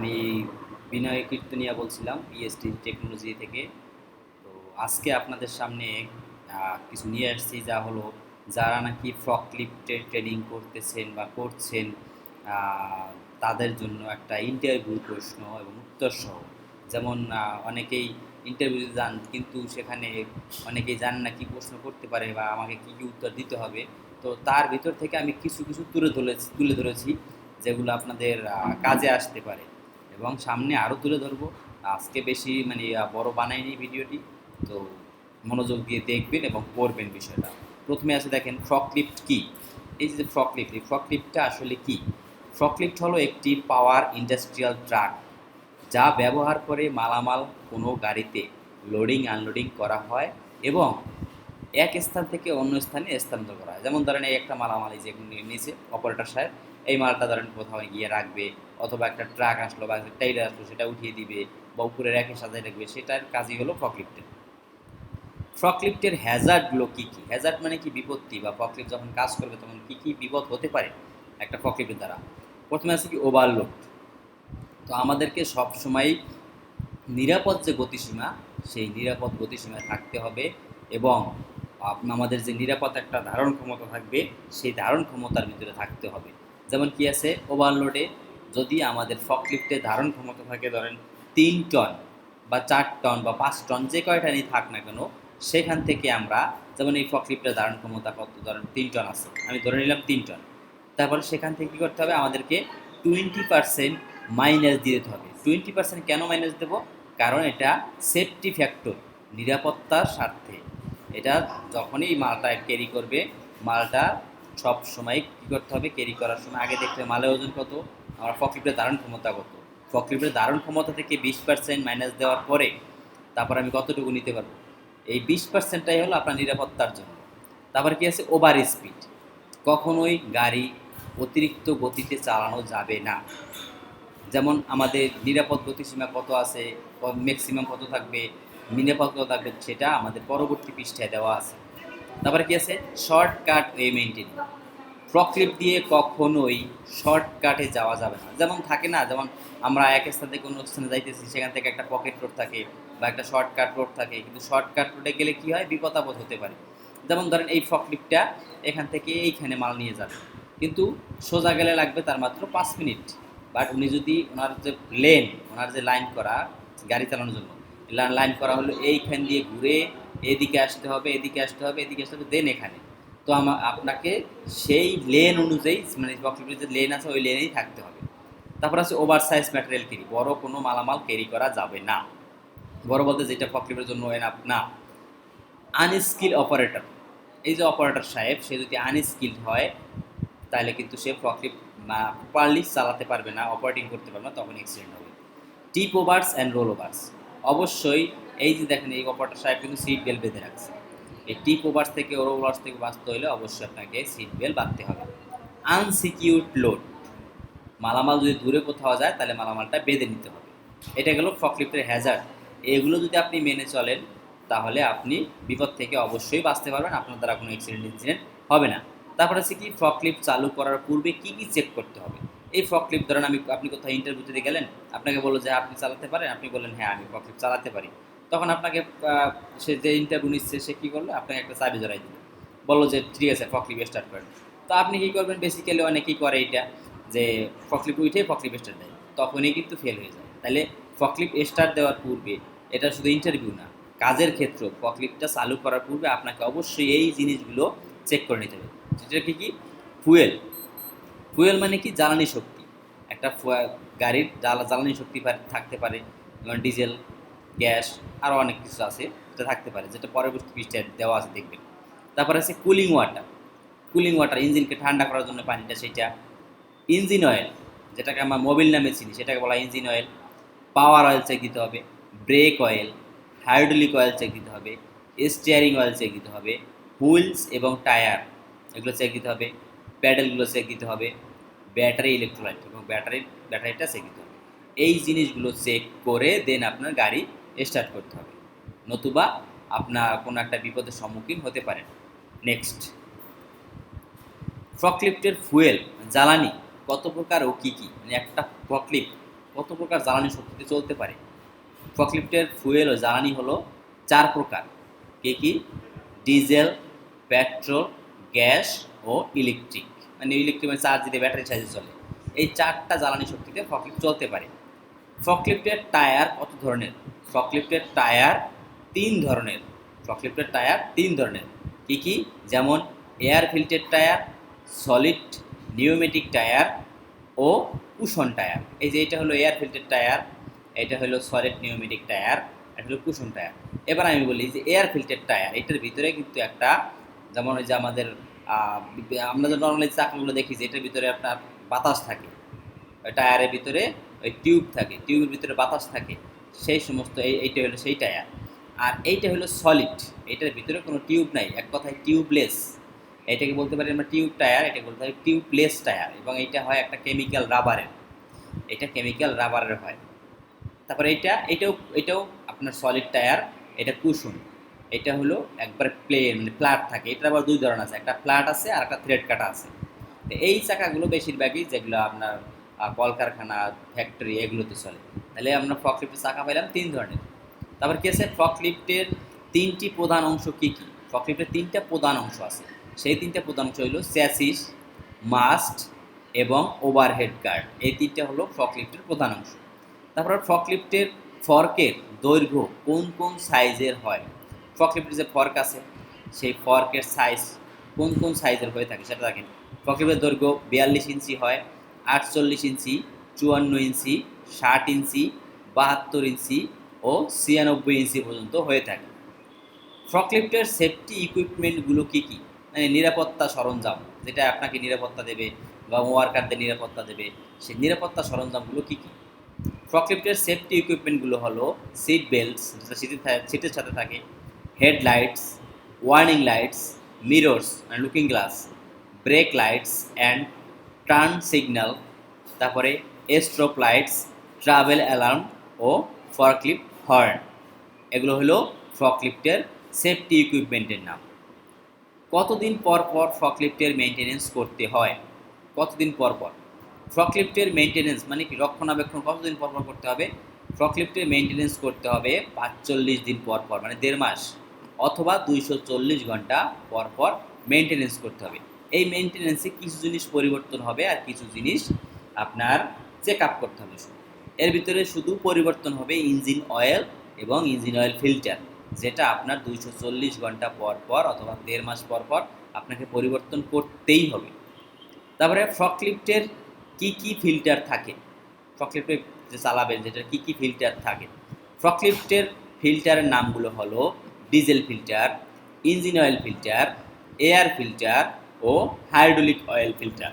আমি বিনয় কীর্তনিয়া বলছিলাম PST technology থেকে। তো আজকে আপনাদের সামনে কিছু নিয়ে আসছি, যা হলো যারা নাকি ফ্রকলিফ্টে ট্রেনিং করতেছেন বা করছেন তাদের জন্য একটা ইন্টারভিউ প্রশ্ন এবং উত্তর সহ। যেমন অনেকেই ইন্টারভিউ যান, কিন্তু সেখানে অনেকেই জান না কি প্রশ্ন করতে পারে বা আমাকে কি, কী উত্তর দিতে হবে। তো তার ভিতর থেকে আমি কিছু কিছু তুলে ধরেছি তুলে ধরেছি, যেগুলো আপনাদের কাজে আসতে পারে। এবং সামনে আরও তুলে ধরবো। আজকে বেশি মানে বড় বানাইনি ভিডিওটি। তো মনোযোগ দিয়ে দেখবেন এবং পড়বেন বিষয়টা। প্রথমে আছে দেখেন ফ্রকলিফট কী? এই যে ফ্রকলিফট এই ফ্রকলিফটটা আসলে কি? ফ্রকলিফট হলো একটি পাওয়ার ইন্ডাস্ট্রিয়াল ট্রাক যা ব্যবহার করে মালামাল কোনো গাড়িতে লোডিং, আনলোডিং করা হয় এবং এক স্থান থেকে অন্য স্থানে স্থানান্তর করা হয়। যেমন ধরেন, এই একটা মালামাল এই যে নিচে অপারেটর সাহেব। এই মালটা ধরেন কোথাও গিয়ে রাখবে, অথবা একটা ট্রাক আসলো বা একটা টাইলার আসলো, সেটা উঠিয়ে দিবে বা উপরে র্যাকের সাজায় রাখবে, সেটার কাজই হলো ফকলিফটের ফকলিফটের হ্যাজার্ডগুলো কী কী? হ্যাজার্ড মানে কি? বিপত্তি বা ফকলিফট যখন কাজ করবে তখন কী কী বিপদ হতে পারে একটা ফকলিফটের দ্বারা? প্রথমে আছে কি? ওভারলোড তো আমাদেরকে সবসময় নিরাপদ যে গতিসীমা, সেই নিরাপদ গতিসীমায় থাকতে হবে এবং আমাদের যে নিরাপদ একটা ধারণ ক্ষমতা থাকবে, সেই ধারণ ক্ষমতার ভিতরে থাকতে হবে। যেমন কি আছে ওভারলোডে যদি আমাদের ফকলিফটে ধারণ ক্ষমতা থাকে ধরেন তিন টন বা চার টন বা পাঁচ টন, যে কয়টা নিয়ে থাক না কেন, সেখান থেকে আমরা যেমন এই ফকলিফটের ধারণ ক্ষমতা কত, ধরেন তিন টন আছে, আমি ধরে নিলাম তিন টন। তারপরে সেখান থেকে কী করতে হবে? আমাদেরকে টোয়েন্টি পার্সেন্ট মাইনাস দিয়ে দিতে হবে। টোয়েন্টি পার্সেন্ট কেন মাইনাস দেবো? কারণ এটা সেফটি ফ্যাক্টর নিরাপত্তার স্বার্থে। এটা যখনই মালটা ক্যারি করবে, মালটা সব সময় কী করতে হবে? ক্যারি করার সময়। আগে দেখতে হবে ওজন কত? আমার ফকলিফটের ধারণ ক্ষমতা কত? ফকলিফটের ধারণ ক্ষমতা থেকে বিশ পার্সেন্ট মাইনাস দেওয়ার পরে তারপর আমি কতটুকু নিতে পারব? এই বিশ পার্সেন্টটাই হলো আপনার নিরাপত্তার জন্য। তারপর কি আছে? ওভার স্পিড কখনোই গাড়ি অতিরিক্ত গতিতে চালানো যাবে না। যেমন আমাদের নিরাপদ গতিসীমা কত আছে? ম্যাক্সিমাম কত থাকবে? নিরাপদ কত থাকবে? সেটা আমাদের পরবর্তী পৃষ্ঠায় দেওয়া আছে। তারপরে কি আছে? শর্টকাট ওয়ে মেনটেন প্রক্লিপ দিয়ে কখনোই শর্টকাটে যাওয়া যাবে না। যেমন থাকে না, যেমন আমরা এক স্থান থেকে অন্য স্থানে যাইতেছি, সেখান থেকে একটা পকেট রোড থাকে বা একটা শর্টকাট রোড থাকে। কিন্তু শর্টকাট রোডে গেলে কি হয়? বিপদাবোধ হতে পারে। যেমন ধরেন এই ফকলিপটা এখান থেকে এইখানে মাল নিয়ে যাবে। কিন্তু সোজা গেলে লাগবে তার মাত্র পাঁচ মিনিট। বাট উনি যদি ওনার যে লেন ওনার যে লাইন করা গাড়ি চালানোর জন্য লাইন করা হলো এইখান দিয়ে ঘুরে এদিকে আসতে হবে, এদিকে আসতে হবে, এদিকে আসতে হবে দেন এখানে। তো আমা, আপনাকে সেই লেন অনুযায়ী মানে ফকলিপের যে লেন আছে, ওই লেনেই থাকতে হবে। তারপর আছে ওভার সাইজ ম্যাটেরিয়াল ক্যারি বড় কোনো মালামাল ক্যারি করা যাবে না। বড় বলতে যেটা ফকলিপের জন্য এনাফ না আনস্কিল অপারেটর এই যে অপারেটর সাহেব, সে যদি আনস্কিল্ড হয়, তাহলে কিন্তু সে ফকলিপ প্রপারলি চালাতে পারবে না অপারেটিং করতে পারবে না, তখন অ্যাক্সিডেন্ট হবে। টিপ ওভার্স অ্যান্ড রোল ওভার্স অবশ্যই এই যে দেখেন, এই অপারেটর সাহেব কিন্তু সিট বেল্ট বেঁধে রাখছে। এই টিপ ওভার্স থেকে রোল ওভার্স থেকে বাঁচতে হলে অবশ্যই আপনাকে সিট বেল্ট বাঁধতে হবে। আনসিকিউরড লোড মালামাল যদি দূরে কোথাও যায়, তাহলে মালামালটা বেঁধে নিতে হবে। এটা গেল ফকলিফ্টের হ্যাজার্ড এগুলো যদি আপনি মেনে চলেন, তাহলে আপনি বিপদ থেকে অবশ্যই বাঁচতে পারবেন। আপনার দ্বারা কোনো অ্যাক্সিডেন্ট ইনসিডেন্ট হবে না। তারপরে হচ্ছে কি? ফকলিফ্ট চালু করার পূর্বে কি কি চেক করতে হবে? এই ফকলিফ্ট ধরেন আমি, আপনি কোথাও ইন্টারভিউ দিতে গেলেন, আপনাকে বলল যে আপনি চালাতে পারেন? আপনি বললেন হ্যাঁ আমি ফকলিফ্ট চালাতে পারি। তখন আপনাকে সে যে ইন্টারভিউ নিচ্ছে, সে কী করল? আপনাকে একটা চাবি জড়াই দিল। বলল যে, ঠিক আছে ফকলিফ্ট স্টার্ট করেন তো আপনি কী করবেন? বেসিক্যালি অনেকেই করে এটা, যে ফকলিপ উঠে ফকলিপ স্টার্ট দেয়। তখনই কিন্তু ফেল হয়ে যায়। তাহলে ফকলিপ স্টার্ট দেওয়ার পূর্বে এটা শুধু ইন্টারভিউ না, কাজের ক্ষেত্র ফকলিপটা চালু করার পূর্বে আপনাকে অবশ্যই এই জিনিসগুলো চেক করে নিতে হবে। সেটা কি কি? ফুয়েল ফুয়েল মানে কি? জ্বালানি শক্তি। একটা গাড়ির জ্বালা জ্বালানি শক্তি থাকতে পারে, যেমন ডিজেল গ্যাস আরও অনেক কিছু আছে যেটা থাকতে পারে, যেটা পরবর্তী পৃষ্ঠায় দেওয়া আছে, দেখবেন। তারপর আছে কুলিং ওয়াটার কুলিং ওয়াটার ইঞ্জিনকে ঠান্ডা করার জন্য পানিটা সেটা ইঞ্জিন অয়েল যেটাকে আমরা মোবিল নামে চিনি, সেটাকে বলা engine oil power oil check দিতে হবে brake oil hydraulic oil check দিতে হবে স্টিয়ারিং অয়েল চেক দিতে হবে হুইলস এবং টায়ার এগুলো চেক দিতে হবে প্যাডেলগুলো চেক দিতে হবে ব্যাটারি ইলেকট্রোলাইট এবং ব্যাটারি ব্যাটারিটা চেক দিতে হবে। এই জিনিসগুলো চেক করে দেন আপনার গাড়ি স্টার্ট করতে হবে। নতুবা আপনার কোনো একটা বিপদের সম্মুখীন হতে পারেন। নেক্সট ফকলিফটের ফুয়েল জ্বালানি, কত প্রকার ও কী কী? মানে একটা ফকলিফট কত প্রকার জ্বালানি শক্তিতে চলতে পারে? ফকলিফটের ফুয়েল ও জ্বালানি হলো চার প্রকার। কে কী? ডিজেল পেট্রোল গ্যাস ও ইলেকট্রিক মানে ইলেকট্রিক মানে চার্জ দিতে ব্যাটারি চার্জে চলে। এই চারটা জ্বালানি শক্তিতে ফকলিফট চলতে পারে। ফকলিফটের টায়ার কত ধরনের? ফকলিফটের টায়ার তিন ধরনের, ফকলিফটের টায়ার তিন ধরনের। কি কি? যেমন air filter tyre, solid pneumatic tyre ও কুশন টায়ার। এই যে এটা হলো এয়ার ফিল্টের টায়ার, এটা হলো সলিড নিউমেটিক টায়ার, এটা হলো কুশন টায়ার। এবার আমি বলি যে এয়ার ফিল্টের টায়ার, এটার ভিতরে কিন্তু একটা যেমন ওই যে আমাদের আমরা যে নর্মালি চাকাগুলো দেখি যে এটার ভিতরে আপনার বাতাস থাকে। ওই টায়ারের ভিতরে ওই টিউব থাকে, টিউবের ভিতরে বাতাস থাকে। সেই সমস্ত এই, এইটা হলো সেই টায়ার। আর এইটা হলো সলিড এটার ভিতরে কোনো টিউব নাই, এক কথায় টিউবলেস এটাকে বলতে পারি আমরা টিউব টায়ার এটাকে বলতে পারি টিউবলেস টায়ার এবং এটা হয় একটা কেমিক্যাল রাবারের এটা কেমিক্যাল রাবারের হয়। তারপরে এটা এটাও এটাও আপনার সলিড টায়ার এটা কুশন এটা হলো একবার প্লেন মানে ফ্ল্যাট থাকে। এটা আবার দুই ধরনের আছে, একটা ফ্ল্যাট আছে আর একটা থ্রেড কাটা আছে। তো এই চাকাগুলো বেশিরভাগই যেগুলো আপনার কলকারখানা ফ্যাক্টরি এগুলোতে চলে। তাহলে আমরা ফকলিফ্টের চাকা পেলাম তিন ধরনের। তারপর কি আছে? ফকলিফ্টের তিনটি প্রধান অংশ কি কি? ফকলিফ্টের তিনটা প্রধান অংশ আছে। সেই তিনটা প্রধান অংশ হলো স্যাসিস মাস্ট এবং ওভারহেড গার্ড এই তিনটা হলো ফকলিফ্টের প্রধান অংশ। তারপর ফকলিফ্টের ফর্কের দৈর্ঘ্য কোন কোন সাইজের হয়? ফকলিফ্টের যে ফর্ক আছে, সেই ফর্কের সাইজ কোন কোন সাইজের হয়ে থাকে সেটা দেখেন। ফকলিফ্টের দৈর্ঘ্য বিয়াল্লিশ ইঞ্চি হয় আটচল্লিশ ইঞ্চি, চুয়ান্ন ইঞ্চি, ষাট ইঞ্চি, বাহাত্তর ইঞ্চি ও ছিয়ানব্বই ইঞ্চি পর্যন্ত হয়ে থাকে। ফকলিফ্টের সেফটি ইকুইপমেন্টগুলো কী কী? মানে নিরাপত্তা সরঞ্জাম, যেটা আপনাকে নিরাপত্তা দেবে বা ওয়ার্কারদের নিরাপত্তা দেবে, সেই নিরাপত্তা সরঞ্জামগুলো কী কী? ফকলিফ্টের সেফটি ইকুইপমেন্টগুলো হলো সিট বেল্টস যেটা সিটের সিটের সাথে থাকে headlights warning lights mirrors and looking glass brake lights and turn signal তারপরে স্ট্রোপ লাইটস ট্রাভেল অ্যালার্ম ও ফরক্লিফট হর্ন এগুলো হলো ফকলিফটের সেফটি ইকুইপমেন্টের নাম। কতদিন পর পর ফকলিফটের মেনটেনেন্স করতে হয়? কতদিন পর পর? ফকলিফটের মেনটেনেন্স মানে কি? রক্ষণাবেক্ষণ কতদিন পর পর করতে হবে? ফকলিফটের মেনটেনেন্স করতে হবে পাঁচচল্লিশ দিন পর পর মানে দেড় মাস, অথবা দুইশো চল্লিশ ঘণ্টা পর পর মেনটেনেন্স করতে হবে। এই মেনটেনেন্সে কিছু জিনিস পরিবর্তন হবে আর কিছু জিনিস আপনার চেক আপ করতে হবে শুধু। এর ভিতরে শুধু পরিবর্তন হবে ইঞ্জিন অয়েল এবং ইঞ্জিন অয়েল ফিল্টার যেটা আপনার দুইশো চল্লিশ ঘণ্টা পর পর অথবা দেড় মাস পর পর আপনাকে পরিবর্তন করতেই হবে। তারপরে ফকলিফটের কি কি ফিল্টার থাকে? ফকলিফটে যে চালাবেন যেটা কি কি ফিল্টার থাকে? ফকলিফটের ফিল্টারের নামগুলো হলো diesel filter engine oil filter air filter ও হাইড্রোলিক অয়েল ফিল্টার।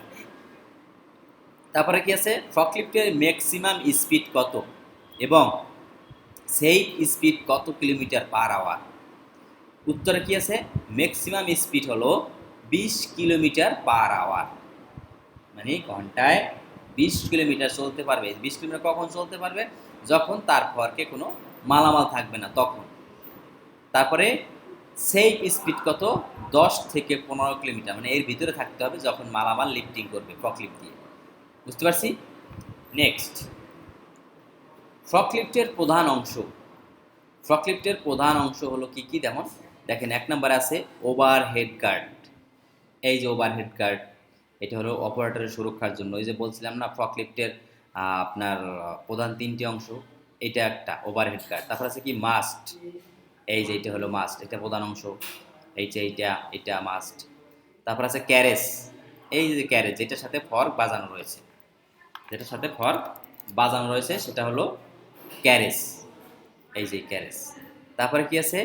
তারপরে কি আছে? ফকলিফটের ম্যাক্সিমাম স্পিড কত? এবং সেই স্পিড কত কিলোমিটার পার আওয়ার? উত্তরে কি আছে? ম্যাক্সিমাম স্পিড হলো বিশ কিলোমিটার পার আওয়ার। মানে ঘন্টায় বিশ কিলোমিটার চলতে পারবে। বিশ কিলোমিটার কখন চলতে পারবে? যখন তার ফরকে কোনো মালামাল থাকবে না, তখন। তারপরে সেই স্পিড কত? দশ থেকে পনেরো কিলোমিটার। মানে এর ভিতরে থাকতে হবে যখন মালামাল লিফটিং করবে ফকলিফট দিয়ে। বুঝতে পারছি? নেক্সট ফকলিফটের প্রধান অংশ। ফকলিফটের প্রধান অংশ হলো কি কি? যেমন দেখেন, এক নম্বরে আছে ওভার হেড গার্ড এই যে ওভার হেড গার্ড এটা হলো অপারেটরের সুরক্ষার জন্য। এই যে বলছিলাম না ফকলিফটের আপনার প্রধান তিনটি অংশ, এটা একটা ওভার হেড গার্ড তারপর আছে কি মাস্ট এই যে এটা হলো মাস্ট এটা প্রধান অংশ, এই যে এইটা, এটা মাস্ট তারপর আছে ক্যারেজ এই যে ক্যারেজ যেটার সাথে ফর্ক বাজানো রয়েছে। যেটার সাথে ফর্ক বাজানো রয়েছে, সেটা হলো ক্যারেজ এই যে ক্যারেজ তারপরে কি আছে?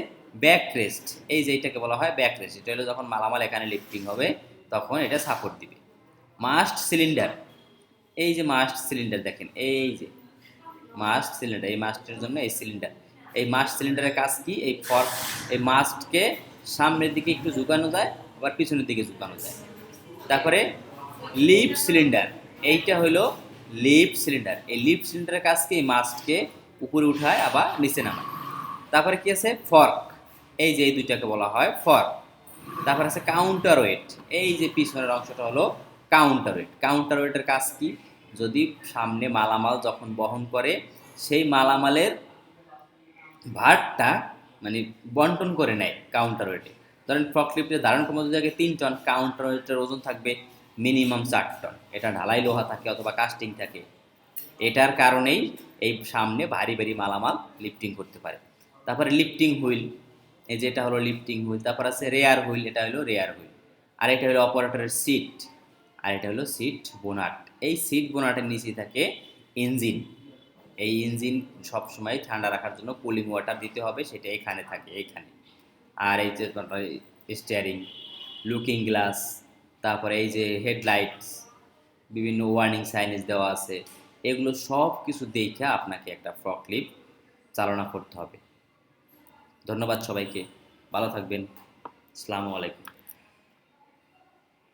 ব্যাক রেস্ট এই যে এটাকে বলা হয় ব্যাক রেস্ট এটা হলো যখন মালামাল এখানে লিফটিং হবে, তখন এটা সাপোর্ট দিবে। মাস্ট সিলিন্ডার এই যে মাস্ট সিলিন্ডার দেখেন, এই যে মাস্ট সিলিন্ডার এই মাস্টের জন্য এই সিলিন্ডার এই মাস্ট সিলিন্ডারের কাজ কি? এই ফর্ক এই মাস্টকে সামনের দিকে একটু ঝুঁকানো যায়, আবার পিছনের দিকে ঝুঁকানো যায়। তারপরে লিপ সিলিন্ডার এইটা হলো লিপ সিলিন্ডার এই লিপ সিলিন্ডারের কাজ কি? এই মাস্টকে উপরে উঠায়, আবার নিচে নামায়। তারপরে কি আছে? ফর্ক এই যে এই দুইটাকে বলা হয় ফর্ক তারপর আছে কাউন্টার ওয়েট এই যে পিছনের অংশটা হলো কাউন্টার ওয়েট কাউন্টার ওয়েটের কাজ কি? যদি সামনে মালামাল যখন বহন করে, সেই মালামালের ভারটা মানে বন্টন করে নেয় কাউন্টার ওয়েটে ধরেন ফকলিফ্টের ধারণ ক্ষমতা যদি তিন টন কাউন্টার ওয়েটের ওজন থাকবে মিনিমাম চার টন এটা ঢালাই লোহা থাকে অথবা কাস্টিং থাকে। এটার কারণেই এই সামনে ভারী ভারী মালামাল লিফটিং করতে পারে। তারপরে লিফটিং হুইল, এই যে এটা হলো লিফটিং হুইল, তারপর আছে রেয়ার হুইল, এটা হলো রেয়ার হুইল। আর এটা হলো অপারেটরের সিট আর এটা হলো সিট বোনাট। এই সিট বোনাটের নিচে থাকে ইঞ্জিন এই ইঞ্জিন সবসময় ঠান্ডা রাখার জন্য কুলিং ওয়াটার দিতে হবে, সেটা এখানে থাকে, এখানে। আর এই যে স্টিয়ারিং লুকিং গ্লাস তারপরে এই যে হেডলাইটস বিভিন্ন ওয়ার্নিং সাইনেজ দেওয়া আছে, এগুলো সব কিছু দেখে আপনাকে একটা ফ্রকলিপ চালনা করতে হবে। ধন্যবাদ সবাইকে, ভালো থাকবেন। আসসালামু আলাইকুম।